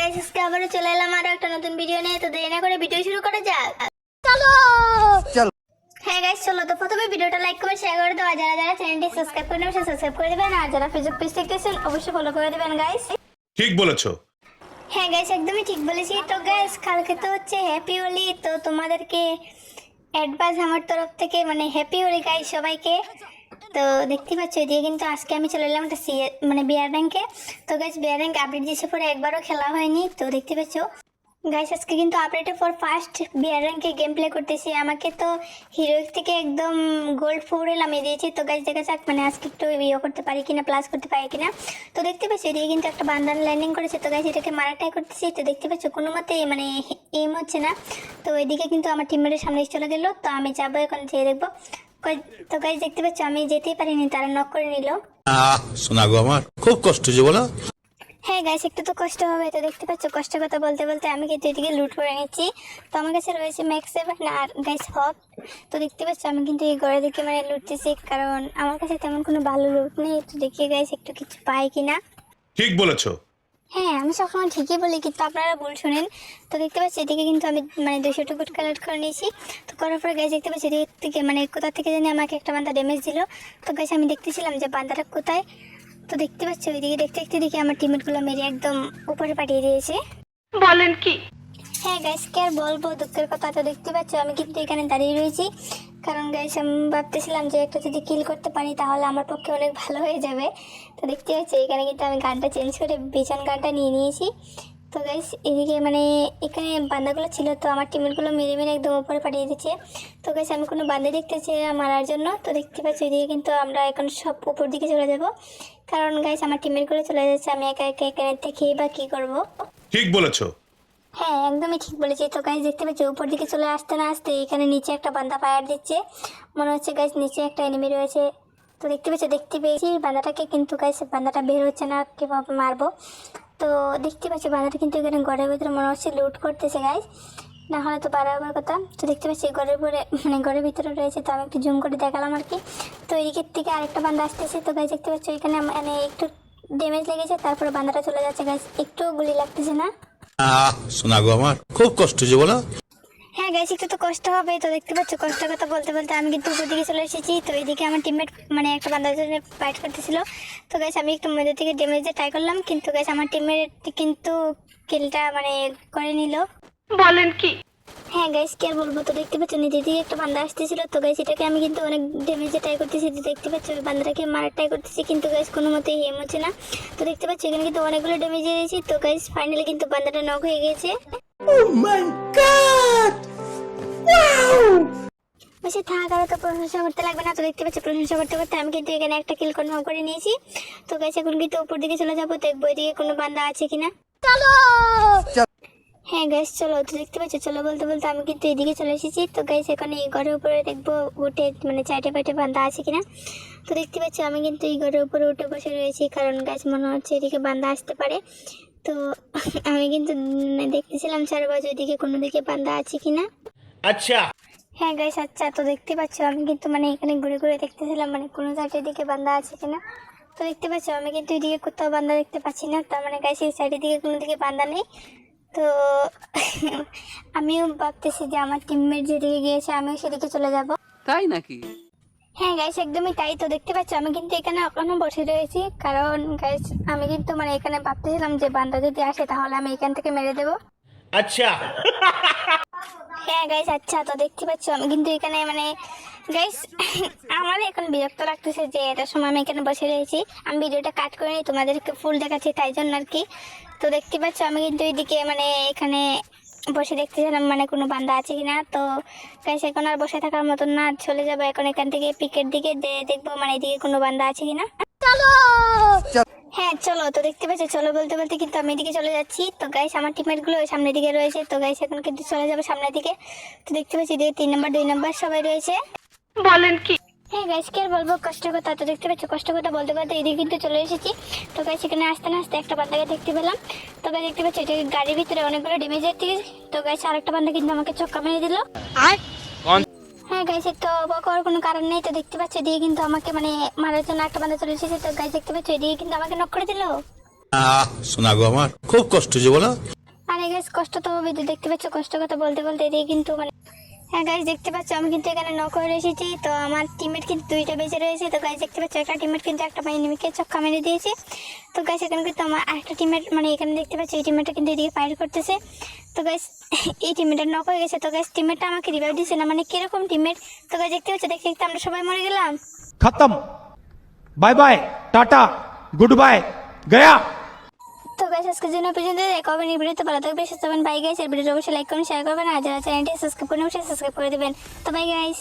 Guys আজকে আবারও চলে এলাম আরও একটা নতুন ভিডিও নিয়ে তো দেরি না করে ভিডিও শুরু করা যাক। হ্যাঁ গাইস চলো তো প্রথমে ভিডিওটা লাইক করে শেয়ার করে দাও যারা যারা চ্যানেলটি সাবস্ক্রাইব করে নেবেন সাবস্ক্রাইব করে দেবেন। আর যারা ফেসবুক পেজ দেখতেছেন অবশ্যই ফলো করে দেবেন গাইস ঠিক বলেছ। হ্যাঁ গাইস একদমই ঠিক বলেছি। তো গাইস কালকে তো হচ্ছে হ্যাপি হোলি তো তোমাদেরকে অ্যাডভান্স আমার তরফ থেকে মানে হ্যাপি হোলি গাইস সবাইকে। তো দেখতে পাচ্ছ, এদিকে কিন্তু আজকে আমি চলে এলাম একটা সিএ মানে বিয়ার র্যাঙ্কে তো গাইস বিয়ার র্যাঙ্ক আপডেট দিয়েছে পরে, একবারও খেলা হয়নি। তো দেখতে পাচ্ছ গাইস আজকে কিন্তু আপডেটের পর ফার্স্ট বিয়ার র্যাঙ্কে গেম প্লে করতেছি। আমাকে তো হিরোইক থেকে একদম গোল্ড ফোর নামিয়ে দিয়েছি। তো গাইস দেখা যাক মানে আজকে একটু ইয়ে করতে পারি কিনা প্লাস করতে পারি কিনা। তো দেখতে পাচ্ছি, এদিকে কিন্তু একটা বান্দান ল্যান্ডিং করেছে। তো গাইস এটাকে মারা ট্রাই করতেছি। তো দেখতে পাচ্ছ, কোনো মতে মানে এম হচ্ছে না। তো এদিকে কিন্তু আমার টিমমেটের সামনে চলে গেলো। তো আমি যাব এখন, যেয়ে দেখব। তো গাইস দেখতে পাচ্ছ আমি যেতেই পারিনি তারা নক করে নিল। শোনা গো আমার খুব কষ্ট যে বলো। হ্যাঁ গাইস একটু তো কষ্ট হবে তো দেখতে পাচ্ছ কষ্ট কথা বলতে বলতে আমি কিন্তু এদিকে লুট করে নিচ্ছি। তো আমার কাছে রয়েছে ম্যাক্স সেভেন আর গাইস হক তো দেখতে পাচ্ছ আমি কিন্তু এই ঘরে দিকে মানে লুটতেছি কারণ আমার কাছে তেমন কোনো ভালো লুট নেই। তো দেখি গাইস একটু কিছু পাই কিনা। ঠিক বলেছ। হ্যাঁ আমি সবসময় ঠিকই বলি, কিন্তু আপনারা ভুল শুনেন। তো দেখতে পাচ্ছি, এদিকে কিন্তু আমি মানে দুশো টুকুট কালেক্ট করে নিয়েছি। তো করার পরে গাছ দেখতে পাচ্ছি, এদিক থেকে মানে কোথা থেকে জানি আমাকে একটা বান্দা ড্যামেজ দিল। তো গাছ আমি দেখতেছিলাম যে বান্দাটা কোথায়। তো দেখতে পাচ্ছি, ওইদিকে দেখতে দেখতে দেখি, আমার টিমেটগুলো মেরে একদম উপরে পাঠিয়ে দিয়েছে। বলেন কি? হ্যাঁ গাইস কে আর বলব? দুঃখের কথা তো দেখতে পাচ্ছ, আমি কিন্তু এখানে দাঁড়িয়ে রয়েছি। কারণ গাইস আমি ভাবতেছিলাম যে একটা যদি কিল করতে পারি, তাহলে আমার পক্ষে অনেক ভালো হয়ে যাবে। তো দেখতে পাচ্ছি, এখানে কিন্তু আমি গানটা চেঞ্জ করে বিছান গানটা নিয়ে নিয়েছি। তো গাইস এদিকে মানে এখানে বান্দাগুলো ছিল, তো আমার টিমেরগুলো মেরে মেরে একদম উপরে পাঠিয়ে দিচ্ছে। তো গাইস আমি কোনো বান্দা দেখতেছি না মারার জন্য। তো দেখতে পাচ্ছি, এদিকে কিন্তু আমরা এখন সব উপর দিকে চলে যাব। কারণ গাইস আমার টিমেরগুলো চলে যাচ্ছে, আমি একা একা এখানে থেকে বা কী করব? ঠিক বলেছ। হ্যাঁ একদমই ঠিক বলেছি তো গাইজ দেখতে পাচ্ছি উপর দিকে চলে আসতে না আসতে এখানে নিচে একটা বান্দা ফায়ার দিচ্ছে। মনে হচ্ছে গাইজ নিচে একটা এনিমি রয়েছে। তো দেখতে পেয়েছি দেখতে পেয়েছি বান্দাটাকে কিন্তু গাইজ বান্দাটা বের হচ্ছে না, কীভাবে মারবো। তো দেখতে পাচ্ছি, বান্দাটা কিন্তু এখানে ঘরের ভিতরে মনে হচ্ছে লুট করতেছে গাইজ না হলে তো বাড়াবার কথা তো দেখতে পাচ্ছি ঘরের উপরে মানে ঘরের ভিতরে রয়েছে, তো আমি একটু জুম করে দেখালাম আর কি। তো এদিকের থেকে আরেকটা বান্দা আসতেছে। তো গাইজ দেখতে পাচ্ছি, এখানে মানে একটু ড্যামেজ লেগেছে, তারপরে বান্দাটা চলে যাচ্ছে গাইজ একটু গুলি লাগতেছে না। শোনা গো আমার। খুব কষ্ট যে বলো। হ্যাঁ গাইস একটু তো কষ্ট হবে তো দেখতে পাচ্ছ? কষ্ট কথা বলতে বলতে আমি কিন্তু উপর দিকে চলে এসেছি। তো এদিকে আমার টিমমেট মানে একটা জন্য ফাইট করতেছিল। তো গাইস আমি একটু মধ্যে থেকে ড্যামেজ দিয়ে ট্রাই করলাম কিন্তু গাইস আমার টিমমেট কিন্তু কিলটা মানে করে নিল। বলেন কি? হ্যাঁ গাইস কি আর বলব? তো দেখতে পাচ্ছ নিজে দিকে একটা বান্দা আসতেছিল। তো গাইস এটাকে আমি কিন্তু অনেক ড্যামেজে ট্রাই করতেছি। দেখতে পাচ্ছ বান্দাটাকে মারার ট্রাই করতেছি কিন্তু গাইস কোনো মতেই হেম হচ্ছে না। তো দেখতে পাচ্ছ এখানে কিন্তু অনেকগুলো ড্যামেজ দিয়েছি তো গাইস ফাইনালি কিন্তু বান্দাটা নক হয়ে গেছে। বেশি থাক আর তো প্রশংসা করতে লাগবে না। তো দেখতে পাচ্ছি প্রশংসা করতে করতে আমি কিন্তু এখানে একটা কিল কনফার্ম করে নিয়েছি। তো গাইস এখন কিন্তু উপর দিকে চলে যাব দেখব এদিকে কোনো বান্দা আছে কিনা। হ্যাঁ গ্যাস চলো তো দেখতে পাচ্ছ চলো বলতে বলতে আমি কিন্তু এদিকে চলে এসেছি। তো গ্যাস এখন এই ঘরের উপরে দেখব উঠে মানে চাটে পাটে বান্ধা আছে কিনা। তো দেখতে পাচ্ছ আমি কিন্তু এই ঘরের উপরে উঠে বসে রয়েছি কারণ গ্যাস মনে হচ্ছে এদিকে বান্ধা আসতে পারে। তো আমি কিন্তু দেখতেছিলাম চার বাজে এদিকে কোনো দিকে বান্ধা আছে কিনা। আচ্ছা। হ্যাঁ গাইস আচ্ছা তো দেখতে পাচ্ছ আমি কিন্তু মানে এখানে ঘুরে ঘুরে দেখতেছিলাম মানে কোনো সাইডের দিকে বান্ধা আছে কিনা। তো দেখতে পাচ্ছ আমি কিন্তু এদিকে কোথাও বান্ধা দেখতে পাচ্ছি না তার মানে গাইস এই সাইডের দিকে কোনো দিকে বান্ধা নেই। তো আমিও ভাবতেছি যে আমার টিমমেট যেদিকে গিয়েছে আমিও সেদিকে চলে যাব। তাই নাকি? হ্যাঁ গাইস একদমই তাই তো দেখতে পাচ্ছ আমি কিন্তু এখানে এখনও বসে রয়েছি। কারণ গাইস আমি কিন্তু মানে এখানে ভাবতেছিলাম যে বান্দা যদি আসে তাহলে আমি এখান থেকে মেরে দেবো। আচ্ছা। হ্যাঁ গাইস আচ্ছা তো দেখতে পাচ্ছ, আমি কিন্তু এখানে মানে গাইস আমার এখন বিরক্ত লাগতেছে যে এটার সময় আমি এখানে বসে রয়েছি। আমি ভিডিওটা কাট করে নিই তোমাদেরকে ফুল দেখাচ্ছি, তাই জন্য আর কি। তো দেখতে পাচ্ছ, আমি কিন্তু এইদিকে মানে এখানে বসে দেখতেছিলাম মানে কোনো বান্দা আছে কিনা। তো গাইস এখন আর বসে থাকার মতন না চলে যাব এখন এখান থেকে পিকের দিকে দেখব মানে এদিকে কোনো বান্দা আছে কিনা। হ্যাঁ চলো তো দেখতে পাচ্ছ চলো বলতে বলতে কিন্তু আমি এদিকে চলে যাচ্ছি। তো গাইস আমার টিমমেটগুলো সামনের দিকে রয়েছে। তো গাইস এখন কিন্তু চলে যাবে সামনের দিকে। তো দেখতে পাচ্ছি এদিকে তিন নম্বর দুই নম্বর সবাই রয়েছে। বলেন কি? হ্যাঁ গাইস কি আর বলব কষ্ট কথা তো দেখতে পাচ্ছ কষ্ট কথা বলতে বলতে এদিকে কিন্তু চলে এসেছি। তো গাইস এখানে আসতে না আসতে একটা বান্দাকে দেখতে পেলাম। তো গাইস দেখতে পাচ্ছি এটা গাড়ির ভিতরে অনেকগুলো ড্যামেজ দিকে তো গাইস আরেকটা বান্দা কিন্তু আমাকে চক্কা মেরে দিল। হ্যাঁ গাইস তো অবাক হওয়ার কোনো কারণ নেই। তো দেখতে পাচ্ছ দিয়ে কিন্তু আমাকে মানে মারার জন্য একটা বান্ধব চলে এসেছে। তো গাইস দেখতে পাচ্ছ দিয়ে কিন্তু আমাকে নক করে দিল। আহ শোনা গো আমার। খুব কষ্ট যে বলো। আরে গাইস কষ্ট তো হবে দেখতে পাচ্ছ কষ্ট কথা বলতে বলতে দিয়ে কিন্তু মানে হ্যাঁ গাইজ দেখতে পাচ্ছ, আমি কিন্তু এখানে নক হয়ে এসেছি। তো আমার টিমের কিন্তু দুইটা বেঁচে রয়েছে। তো গাইজ দেখতে পাচ্ছ, একটা টিমের কিন্তু একটা এনিমিকে চক্কা মেরে দিয়েছে। তো গাইজ এখানে কিন্তু আমার একটা টিমের মানে এখানে দেখতে পাচ্ছি, এই টিমেটা কিন্তু এদিকে ফায়ার করতেছে। তো গাইজ এই টিমেটা নক হয়ে গেছে। তো গাইজ টিমেটা আমাকে রিভাইভ দিয়েছে না মানে কীরকম টিমের তো গাইজ দেখতে পাচ্ছ, দেখতে দেখতে আমরা সবাই মরে গেলাম। খতম। Bye bye tata good bye Gaya. Guys আজকের জন্য পর্যন্ত। কবে ভিডিওতে। ভালো থাকবে সুস্থ হবেন। বাই গাইস এর ভিডিওটা অবশ্যই লাইক করুন শেয়ার করবেন। আর যারা চ্যানেলটি সাবস্ক্রাইব করে অবশ্যই সাবস্ক্রাইব করে দেবেন। তো বাই গাইস